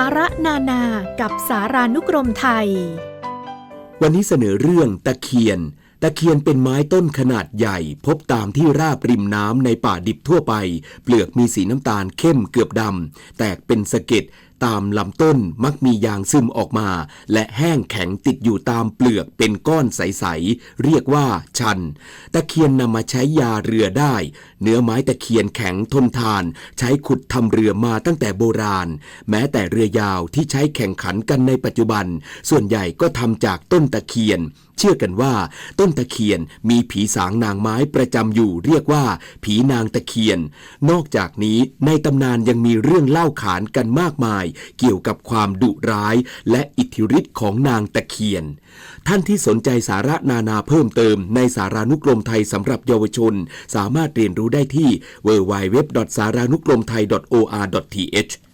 สาระนานากับสารานุกรมไทย วันนี้เสนอเรื่องตะเคียน ตะเคียนเป็นไม้ต้นขนาดใหญ่ พบตามที่ราบริมน้ำในป่าดิบทั่วไป เปลือกมีสีน้ำตาลเข้มเกือบดำแตกเป็นสะเก็ดตามลำต้นมักมียางซึมออกมา และแห้งแข็งติดอยู่ตามเปลือกเป็นก้อนใส ๆ เรียกว่าชัน ตะเคียนนำมาใช้ยาเรือได้ เนื้อไม้ตะเคียนแข็งทนทาน ใช้ขุดทำเรือมาตั้งแต่โบราณ แม้แต่เรือยาวที่ใช้แข่งขันกันในปัจจุบัน ส่วนใหญ่ก็ทำจากต้นตะเคียน เชื่อกันว่า ต้นตะเคียนมีผีสางนางไม้ประจำอยู่ เรียกว่า ผีนางตะเคียน นอกจากนี้ในตำนานยังมีเรื่องเล่าขานกันมากมายเกี่ยวกับความดุร้าย และอิทธิฤทธิ์ของนางตะเคียน ท่านที่สนใจสาระนานาเพิ่มเติม ในสารานุกรมไทยสำหรับเยาวชน สามารถเรียนรู้ได้ที่ www.saranukromthai.or.th